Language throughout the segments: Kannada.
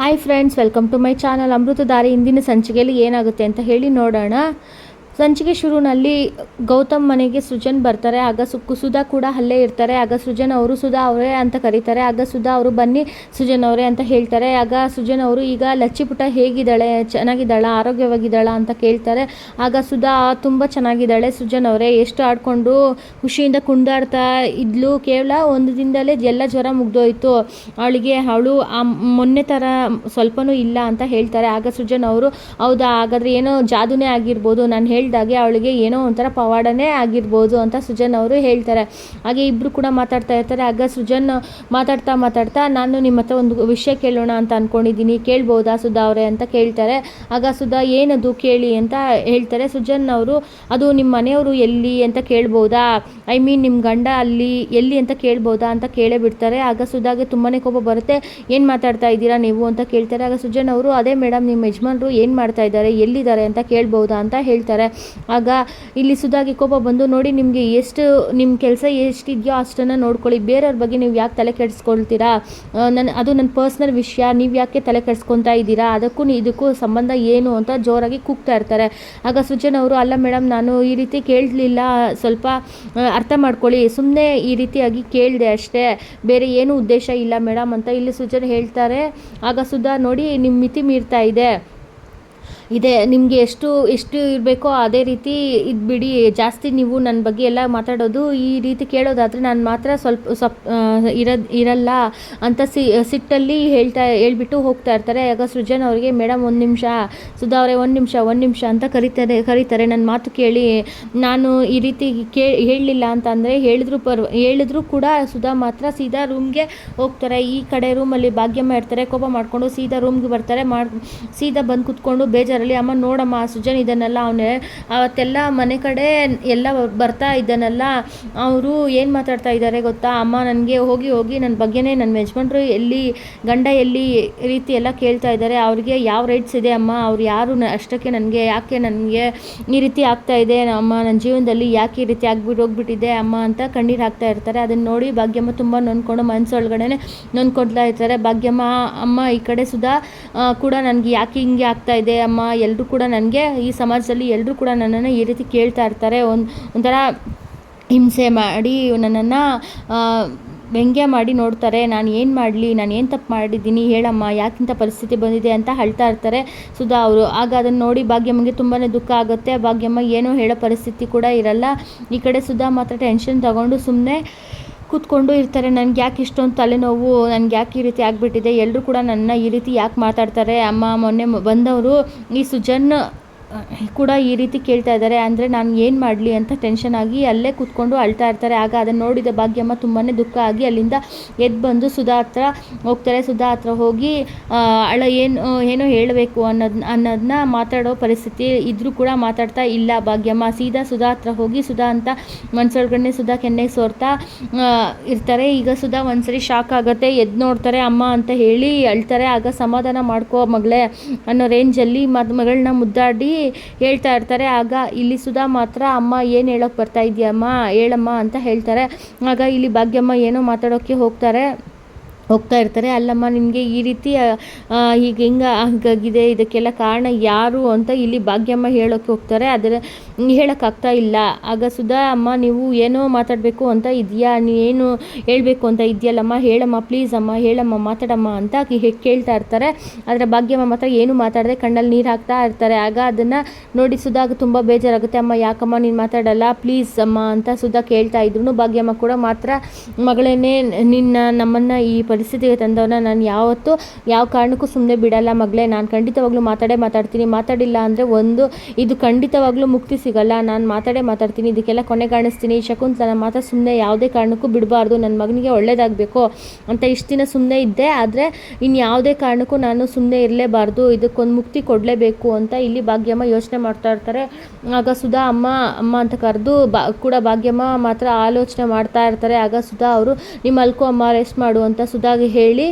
Hi friends welcome to my channel Amruthadhaare ಇಂದಿನ ಸಂಚಿಕೆಯಲ್ಲಿ ಏನಾಗುತ್ತೆ ಅಂತ ಹೇಳಿ ನೋಡೋಣ. ಸಂಚಿಕೆ ಶುರುವಿನಲ್ಲಿ ಗೌತಮ್ ಮನೆಗೆ ಸೃಜನ್ ಬರ್ತಾರೆ. ಆಗ ಸುಕ್ಕು ಸುಧಾ ಕೂಡ ಅಲ್ಲೇ ಇರ್ತಾರೆ. ಆಗ ಸೃಜನ್ ಅವರು ಸುಧಾ ಅವರೇ ಅಂತ ಕರೀತಾರೆ. ಆಗ ಸುಧಾ ಅವರು ಬನ್ನಿ ಸೃಜನ್ ಅವರೇ ಅಂತ ಹೇಳ್ತಾರೆ. ಆಗ ಸೃಜನ್ ಅವರು ಈಗ ಲಚ್ಚಿಪುಟ ಹೇಗಿದ್ದಾಳೆ? ಚೆನ್ನಾಗಿದ್ದಾಳ? ಆರೋಗ್ಯವಾಗಿದ್ದಾಳ ಅಂತ ಕೇಳ್ತಾರೆ. ಆಗ ಸುಧಾ ತುಂಬ ಚೆನ್ನಾಗಿದ್ದಾಳೆ. ಸೃಜನ್ ಅವರೇ ಎಷ್ಟು ಆಡಿಕೊಂಡು ಖುಷಿಯಿಂದ ಕುಂದಾಡ್ತಾ ಇದ್ಲು. ಕೇವಲ ಒಂದು ದಿನದಲ್ಲೇ ಎಲ್ಲ ಜ್ವರ ಮುಗ್ದೋಯ್ತು. ಅವಳಿಗೆ ಅವಳು ಆ ಮೊನ್ನೆ ಥರ ಸ್ವಲ್ಪನೂ ಇಲ್ಲ ಅಂತ ಹೇಳ್ತಾರೆ. ಆಗ ಸೃಜನ್ ಅವರು, ಹೌದಾ? ಹಾಗಾದ್ರೆ ಏನೋ ಜಾದುನೇ ಆಗಿರ್ಬೋದು. ನಾನು ಹೇಳ್ದಾಗೆ ಅವಳಿಗೆ ಏನೋ ಒಂಥರ ಪವಾಡನೇ ಆಗಿರ್ಬೋದು ಅಂತ ಸೃಜನ್ ಅವರು ಹೇಳ್ತಾರೆ. ಹಾಗೆ ಇಬ್ಬರು ಕೂಡ ಮಾತಾಡ್ತಾ ಇರ್ತಾರೆ. ಆಗ ಸೃಜನ್ ಮಾತಾಡ್ತಾ ಮಾತಾಡ್ತಾ, ನಾನು ನಿಮ್ಮ ಹತ್ರ ಒಂದು ವಿಷಯ ಕೇಳೋಣ ಅಂತ ಅಂದ್ಕೊಂಡಿದ್ದೀನಿ ಕೇಳ್ಬೋದಾ ಸುಧಾ ಅವರೇ? ಅಂತ ಕೇಳ್ತಾರೆ. ಆಗ ಸುಧಾ, ಏನದು ಕೇಳಿ? ಅಂತ ಹೇಳ್ತಾರೆ. ಸುಜನ್ ಅವರು, ಅದು ನಿಮ್ಮ ಮನೆಯವರು ಎಲ್ಲಿ ಅಂತ ಕೇಳ್ಬೋದಾ? ಐ ಮೀನ್ ನಿಮ್ಮ ಗಂಡ ಅಲ್ಲಿ ಎಲ್ಲಿ ಅಂತ ಕೇಳ್ಬೋದಾ ಅಂತ ಕೇಳೇ ಬಿಡ್ತಾರೆ. ಆಗ ಸುಧಾಗೆ ತುಂಬಾ ಕೋಪ ಬರುತ್ತೆ. ಏನು ಮಾತಾಡ್ತಾ ಇದ್ದೀರಾ ನೀವು? ಅಂತ ಕೇಳ್ತಾರೆ. ಆಗ ಸುಜನ್ ಅವರು, ಅದೇ ಮೇಡಮ್ ನಿಮ್ಮ ಯಜಮಾನರು ಏನು ಮಾಡ್ತಾ ಇದ್ದಾರೆ? ಎಲ್ಲಿದ್ದಾರೆ ಅಂತ ಕೇಳ್ಬೋದಾ? ಅಂತ ಹೇಳ್ತಾರೆ. ಆಗ ಇಲ್ಲಿ ಸುಧಾಗಿ ಕೋಪ ಬಂದು, ನೋಡಿ ನಿಮಗೆ ಎಷ್ಟು ನಿಮ್ಮ ಕೆಲಸ ಎಷ್ಟಿದೆಯೋ ಅಷ್ಟನ್ನು ನೋಡ್ಕೊಳ್ಳಿ. ಬೇರೆಯವ್ರ ಬಗ್ಗೆ ನೀವು ಯಾಕೆ ತಲೆ ಕೆಡಿಸ್ಕೊಳ್ತೀರಾ? ನನ್ನ ಅದು ನನ್ನ ಪರ್ಸ್ನಲ್ ವಿಷಯ. ನೀವು ಯಾಕೆ ತಲೆ ಕೆಡಿಸ್ಕೊತಾ ಇದ್ದೀರಾ? ಅದಕ್ಕೂ ಇದಕ್ಕೂ ಸಂಬಂಧ ಏನು? ಅಂತ ಜೋರಾಗಿ ಕೂಗ್ತಾ ಇರ್ತಾರೆ. ಆಗ ಸುಜನ್ ಅವರು, ಅಲ್ಲ ಮೇಡಮ್ ನಾನು ಈ ರೀತಿ ಕೇಳಲಿಲ್ಲ. ಸ್ವಲ್ಪ ಅರ್ಥ ಮಾಡ್ಕೊಳ್ಳಿ. ಸುಮ್ಮನೆ ಈ ರೀತಿಯಾಗಿ ಕೇಳಿದೆ ಅಷ್ಟೇ. ಬೇರೆ ಏನೂ ಉದ್ದೇಶ ಇಲ್ಲ ಮೇಡಮ್ ಅಂತ ಇಲ್ಲಿ ಸುಜನ್ ಹೇಳ್ತಾರೆ. ಆಗ ಸುಧಾ, ನೋಡಿ ನಿಮ್ಮ ಮಿತಿ ಮೀರ್ತಾ ಇದೆ. ಇದೆ. ನಿಮಗೆ ಎಷ್ಟು ಎಷ್ಟು ಇರಬೇಕೋ ಅದೇ ರೀತಿ ಇದು ಬಿಡಿ ಜಾಸ್ತಿ ನೀವು ನನ್ನ ಬಗ್ಗೆ ಎಲ್ಲ ಮಾತಾಡೋದು ಈ ರೀತಿ ಕೇಳೋದಾದರೆ ನಾನು ಮಾತ್ರ ಸ್ವಲ್ಪ ಸ್ವಲ್ಪ ಇರೋದು, ಇರಲ್ಲ ಅಂತ ಸಿಟ್ಟಲ್ಲಿ ಹೇಳ್ತಾ, ಹೇಳ್ಬಿಟ್ಟು ಹೋಗ್ತಾ ಇರ್ತಾರೆ. ಆಗ ಸೃಜನ್ ಅವರಿಗೆ ಮೇಡಮ್ ಒಂದು ನಿಮಿಷ, ಸುಧಾ ಅವರೇ, ಒಂದು ನಿಮಿಷ ಒಂದು ನಿಮಿಷ ಅಂತ ಕರೀತಾರೆ ಕರೀತಾರೆ. ನನ್ನ ಮಾತು ಕೇಳಿ, ನಾನು ಈ ರೀತಿ ಕೇ, ಹೇಳಲಿಲ್ಲ ಅಂತ ಅಂದರೆ ಹೇಳಿದ್ರು ಪರ್ವ, ಹೇಳಿದ್ರು ಕೂಡ ಸುಧಾ ಮಾತ್ರ ಸೀದಾ ರೂಮ್ಗೆ ಹೋಗ್ತಾರೆ. ಈ ಕಡೆ ರೂಮಲ್ಲಿ ಭಾಗ್ಯಮ್ಮ ಇರ್ತಾರೆ. ಕೋಪ ಮಾಡಿಕೊಂಡು ಸೀದಾ ರೂಮ್ಗೆ ಬರ್ತಾರೆ. ಮಾಡಿ, ಸೀದಾ ಬಂದು ಕುತ್ಕೊಂಡು ಬೇಜಾರಲ್ಲಿ ಅಮ್ಮ ನೋಡಮ್ಮ, ಸುಜನ್ ಇದನ್ನೆಲ್ಲ ಅವನೇ, ಅವತ್ತೆಲ್ಲ ಮನೆ ಕಡೆ ಎಲ್ಲ ಬರ್ತಾ ಇದ್ದಾನಲ್ಲ, ಅವರು ಏನು ಮಾತಾಡ್ತಾ ಇದ್ದಾರೆ ಗೊತ್ತಾ? ಅಮ್ಮ ನನಗೆ ಹೋಗಿ ಹೋಗಿ ನನ್ನ ಬಗ್ಗೆನೇ ನನ್ನ ಯಜಮಾನ್ರು ಎಲ್ಲಿ, ಗಂಡ ಎಲ್ಲಿ ರೀತಿ ಎಲ್ಲ ಕೇಳ್ತಾ ಇದ್ದಾರೆ. ಅವ್ರಿಗೆ ಯಾವ ರೈಟ್ಸ್ ಇದೆ ಅಮ್ಮ? ಅವ್ರು ಯಾರು? ಅಷ್ಟಕ್ಕೆ ನನಗೆ ಯಾಕೆ ನನಗೆ ಈ ರೀತಿ ಆಗ್ತಾ ಇದೆ? ಅಮ್ಮ ನನ್ನ ಜೀವನದಲ್ಲಿ ಯಾಕೆ ಈ ರೀತಿ ಆಗ್ಬಿಟ್ಟು ಹೋಗ್ಬಿಟ್ಟಿದೆ ಅಮ್ಮ ಅಂತ ಕಣ್ಣೀರು ಹಾಕ್ತಾ ಇರ್ತಾರೆ. ಅದನ್ನ ನೋಡಿ ಭಾಗ್ಯಮ್ಮ ತುಂಬ ನೊಂದ್ಕೊಂಡು ಮನಸ್ಸೊಳಗಡೆ ನೊಂದ್ಕೊಳ್ತಾ ಇರ್ತಾರೆ. ಭಾಗ್ಯಮ್ಮ, ಅಮ್ಮ ಈ ಕಡೆ ಸುಧಾ ಕೂಡ ನನಗೆ ಯಾಕೆ ಹಿಂಗೆ ಆಗ್ತಾ ಇದೆ? ಅಮ್ಮ ಎಲ್ಲರೂ ಕೂಡ ನನಗೆ, ಈ ಸಮಾಜದಲ್ಲಿ ಎಲ್ಲರೂ ಕೂಡ ನನ್ನನ್ನು ಈ ರೀತಿ ಕೇಳ್ತಾ ಇರ್ತಾರೆ. ಒಂದು, ಒಂಥರ ಹಿಂಸೆ ಮಾಡಿ ನನ್ನನ್ನು ವ್ಯಂಗ್ಯ ಮಾಡಿ ನೋಡ್ತಾರೆ. ನಾನು ಏನು ಮಾಡಲಿ, ನಾನು ಏನು ತಪ್ಪು ಮಾಡಿದ್ದೀನಿ, ಹೇಳಮ್ಮ ಯಾಕಿಂಥ ಪರಿಸ್ಥಿತಿ ಬಂದಿದೆ ಅಂತ ಅಳ್ತಾ ಇರ್ತಾರೆ. ಸುಧಾ ಅವರು, ಆಗ ಅದನ್ನು ನೋಡಿ ಭಾಗ್ಯಮ್ಮಗೆ ತುಂಬಾ ದುಃಖ ಆಗುತ್ತೆ. ಭಾಗ್ಯಮ್ಮ ಏನೂ ಹೇಳೋ ಪರಿಸ್ಥಿತಿ ಕೂಡ ಇರಲ್ಲ. ಈ ಕಡೆ ಸುಧಾ ಮಾತ್ರ ಟೆನ್ಷನ್ ತಗೊಂಡು ಸುಮ್ಮನೆ ಕೂತ್ಕೊಂಡು ಇರ್ತಾರೆ, ನನಗೆ ಯಾಕೆ ಇಷ್ಟೊಂದು ತಲೆನೋವು? ನನಗೆ ಯಾಕೆ ಈ ರೀತಿ ಆಗಿಬಿಟ್ಟಿದೆ? ಎಲ್ಲರೂ ಕೂಡ ನನ್ನ ಈ ರೀತಿ ಯಾಕೆ ಮಾತಾಡ್ತಾರೆ? ಅಮ್ಮ ಮೊನ್ನೆ ಬಂದವರು ಈ ಸುಜನ್ ಕೂಡ ಈ ರೀತಿ ಕೇಳ್ತಾ ಇದ್ದಾರೆ. ಅಂದರೆ ನಾನು ಏನು ಮಾಡಲಿ ಅಂತ ಟೆನ್ಷನ್ ಆಗಿ ಅಲ್ಲೇ ಕೂತ್ಕೊಂಡು ಅಳ್ತಾ ಇರ್ತಾರೆ. ಆಗ ಅದನ್ನು ನೋಡಿದ ಭಾಗ್ಯಮ್ಮ ತುಂಬಾ ದುಃಖ ಆಗಿ ಅಲ್ಲಿಂದ ಎದ್ದು ಬಂದು ಸುಧಾ ಹತ್ರ ಹೋಗ್ತಾರೆ. ಸುಧಾ ಹತ್ರ ಹೋಗಿ ಅಳ ಏನು ಏನೋ ಹೇಳಬೇಕು ಅನ್ನೋದನ್ನ ಅನ್ನೋದನ್ನ ಮಾತಾಡೋ ಪರಿಸ್ಥಿತಿ ಇದ್ರೂ ಕೂಡ ಮಾತಾಡ್ತಾ ಇಲ್ಲ ಭಾಗ್ಯಮ್ಮ. ಸೀದಾ ಸುಧಾ ಹತ್ರ ಹೋಗಿ ಸುಧಾ ಅಂತ ಮನ್ಸೊಳಗಡೆ ಸುಧಾ ಕೆನ್ನೆಗೆ ಸೋರ್ತಾ ಇರ್ತಾರೆ. ಈಗ ಸುಧಾ ಒಂದ್ಸರಿ ಶಾಕ್ ಆಗುತ್ತೆ. ಎದ್ದು ನೋಡ್ತಾರೆ, ಅಮ್ಮ ಅಂತ ಹೇಳಿ ಅಳ್ತಾರೆ. ಆಗ ಸಮಾಧಾನ ಮಾಡ್ಕೋ ಮಗಳೇ ಅನ್ನೋ ರೇಂಜಲ್ಲಿ ಮಗಳನ್ನ ಮುದ್ದಾಡಿ ಹೇಳ್ತಾ ಇರ್ತಾರೆ. ಆಗ ಇಲ್ಲಿ ಸುಧಾ ಮಾತ್ರ, ಅಮ್ಮ, ಏನು ಹೇಳೋಕೆ ಬರ್ತಾ ಇದೆಯಮ್ಮ ಹೇಳಮ್ಮ ಅಂತ ಹೇಳ್ತಾರೆ. ಆಗ ಇಲ್ಲಿ ಭಾಗ್ಯಮ್ಮ ಏನೋ ಮಾತಾಡೋಕ್ಕೆ ಹೋಗ್ತಾರೆ. ಹೋಗ್ತಾ ಇರ್ತಾರೆ. ಅಲ್ಲಮ್ಮ, ನಿಮಗೆ ಈ ರೀತಿ ಈಗ ಹಿಂಗೆ ಹಾಗಾಗಿದೆ. ಇದಕ್ಕೆಲ್ಲ ಕಾರಣ ಯಾರು? ಅಂತ ಇಲ್ಲಿ ಭಾಗ್ಯಮ್ಮ ಹೇಳೋಕ್ಕೆ ಹೋಗ್ತಾರೆ. ಆದರೆ ಹೇಳೋಕ್ಕಾಗ್ತಾ ಇಲ್ಲ. ಆಗ ಸುಧಾ, ಅಮ್ಮ, ನೀವು ಏನೋ ಮಾತಾಡಬೇಕು ಅಂತ ಇದೆಯಾ ನೀನು ಹೇಳಬೇಕು ಅಂತ ಇದೆಯಲ್ಲಮ್ಮ ಹೇಳಮ್ಮ ಪ್ಲೀಸ್ ಅಮ್ಮ, ಹೇಳಮ್ಮ, ಮಾತಾಡಮ್ಮ ಅಂತ ಕೇಳ್ತಾ ಇರ್ತಾರೆ. ಆದರೆ ಭಾಗ್ಯಮ್ಮ ಮಾತ್ರ ಏನು ಮಾತಾಡದೆ ಕಣ್ಣಲ್ಲಿ ನೀರು ಹಾಕ್ತಾ ಇರ್ತಾರೆ. ಆಗ ಅದನ್ನು ನೋಡಿ ಸುಧಾಗ ತುಂಬ ಬೇಜಾರಾಗುತ್ತೆ. ಅಮ್ಮ, ಯಾಕಮ್ಮ ನೀನು ಮಾತಾಡಲ್ಲ? ಪ್ಲೀಸ್ ಅಮ್ಮ ಅಂತ ಸುಧಾ ಕೇಳ್ತಾ ಇದ್ರು ಭಾಗ್ಯಮ್ಮ ಕೂಡ ಮಾತ್ರ ಮಗಳೇನೆ ನಿನ್ನ, ನಮ್ಮನ್ನು ಈ ಪರಿಸ್ಥಿತಿಗೆ ತಂದವನ್ನ ನಾನು ಯಾವತ್ತೂ ಯಾವ ಕಾರಣಕ್ಕೂ ಸುಮ್ಮನೆ ಬಿಡಲ್ಲ ಮಗಳೇ. ನಾನು ಖಂಡಿತವಾಗ್ಲೂ ಮಾತಾಡೇ ಮಾತಾಡ್ತೀನಿ. ಮಾತಾಡಿಲ್ಲ ಅಂದರೆ ಒಂದು, ಇದು ಖಂಡಿತವಾಗ್ಲೂ ಮುಕ್ತಿ ಸಿಗಲ್ಲ, ನಾನು ಮಾತಾಡೇ ಮಾತಾಡ್ತೀನಿ, ಇದಕ್ಕೆಲ್ಲ ಕೊನೆ ಕಾಣಿಸ್ತೀನಿ. ಶಕುಂತಲನ ಮಾತ್ರ ಸುಮ್ಮನೆ ಯಾವುದೇ ಕಾರಣಕ್ಕೂ ಬಿಡಬಾರ್ದು. ನನ್ನ ಮಗನಿಗೆ ಒಳ್ಳೇದಾಗಬೇಕು ಅಂತ ಇಷ್ಟು ದಿನ ಸುಮ್ಮನೆ ಇದ್ದೆ. ಆದರೆ ಇನ್ನು ಯಾವುದೇ ಕಾರಣಕ್ಕೂ ನಾನು ಸುಮ್ಮನೆ ಇರಲೇಬಾರ್ದು. ಇದಕ್ಕೊಂದು ಮುಕ್ತಿ ಕೊಡಲೇಬೇಕು ಅಂತ ಇಲ್ಲಿ ಭಾಗ್ಯಮ್ಮ ಯೋಚನೆ ಮಾಡ್ತಾ ಇರ್ತಾರೆ. ಆಗ ಸುಧಾ, ಅಮ್ಮ ಅಮ್ಮ ಅಂತ ಕರೆದು ಬಾ, ಕೂಡ ಭಾಗ್ಯಮ್ಮ ಮಾತ್ರ ಆಲೋಚನೆ ಮಾಡ್ತಾ ಇರ್ತಾರೆ. ಆಗ ಸುಧಾ ಅವರು ನಿಮ್ಮ ಅಲ್ಕು ಅಮ್ಮ, ರೆಸ್ಟ್ ಮಾಡು ಅಂತ ಸುಧಾಗೆ ಹೇಳಿ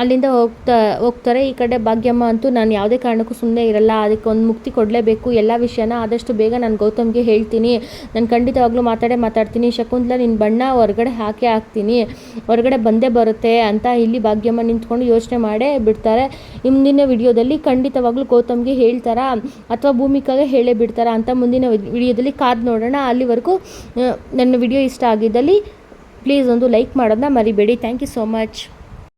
ಅಲ್ಲಿಂದ ಹೋಗ್ತಾ, ಹೋಗ್ತಾರೆ. ಈ ಕಡೆ ಭಾಗ್ಯಮ್ಮ ಅಂತೂ, ನಾನು ಯಾವುದೇ ಕಾರಣಕ್ಕೂ ಸುಮ್ಮನೆ ಇರಲ್ಲ. ಅದಕ್ಕೆ ಒಂದು ಮುಕ್ತಿ ಕೊಡಲೇಬೇಕು. ಎಲ್ಲ ವಿಷಯನ ಆದಷ್ಟು ಬೇಗ ಬೇಗ ನಾನು ಗೌತಮ್ಗೆ ಹೇಳ್ತೀನಿ. ನಾನು ಖಂಡಿತವಾಗ್ಲೂ ಮಾತಾಡೇ ಮಾತಾಡ್ತೀನಿ. ಶಕುಂತಲ, ನಿನ್ನ ಬಣ್ಣ ಹೊರಗಡೆ ಹಾಕೇ ಹಾಕ್ತೀನಿ. ಹೊರಗಡೆ ಬಂದೇ ಬರುತ್ತೆ ಅಂತ ಇಲ್ಲಿ ಭಾಗ್ಯಮ್ಮ ನಿಂತ್ಕೊಂಡು ಯೋಚನೆ ಮಾಡೇ ಬಿಡ್ತಾರೆ. ಮುಂದಿನ ವಿಡಿಯೋದಲ್ಲಿ ಖಂಡಿತವಾಗ್ಲೂ ಗೌತಮ್ಗೆ ಹೇಳ್ತಾರಾ ಅಥವಾ ಭೂಮಿಕಾಗೆ ಹೇಳೇ ಬಿಡ್ತಾರಾ ಅಂತ ಮುಂದಿನ ವಿಡಿಯೋದಲ್ಲಿ ಕಾದು ನೋಡೋಣ. ಅಲ್ಲಿವರೆಗೂ ನನ್ನ ವಿಡಿಯೋ ಇಷ್ಟ ಆಗಿದ್ದಲ್ಲಿ ಪ್ಲೀಸ್ ಒಂದು ಲೈಕ್ ಮಾಡೋದನ್ನ ಮರಿಬೇಡಿ. Thank you so much